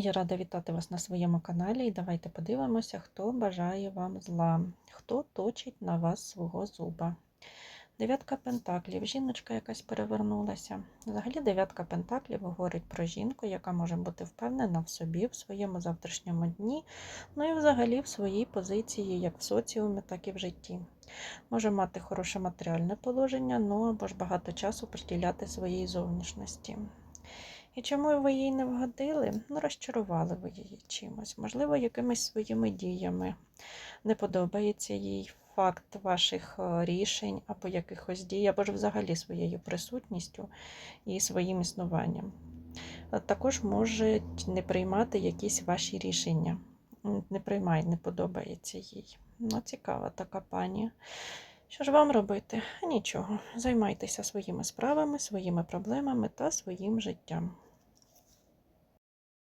Я рада вітати вас на своєму каналі і давайте подивимося, хто бажає вам зла, хто точить на вас свого зуба. Дев'ятка пентаклів. Жіночка якась перевернулася. Взагалі, дев'ятка пентаклів говорить про жінку, яка може бути впевнена в собі, в своєму завтрашньому дні, ну і взагалі в своїй позиції, як в соціумі, так і в житті. Може мати хороше матеріальне положення, ну або ж багато часу приділяти своїй зовнішності. І чому ви їй не вгодили? Ну, розчарували ви її чимось, можливо, якимись своїми діями. Не подобається їй факт ваших е, рішень або якихось дій, або ж взагалі своєю присутністю і своїм існуванням. Е, Також можуть не приймати якісь ваші рішення. Не приймає, не подобається їй. Ну, цікава така пані. Що ж вам робити? Нічого. Займайтеся своїми справами, своїми проблемами та своїм життям.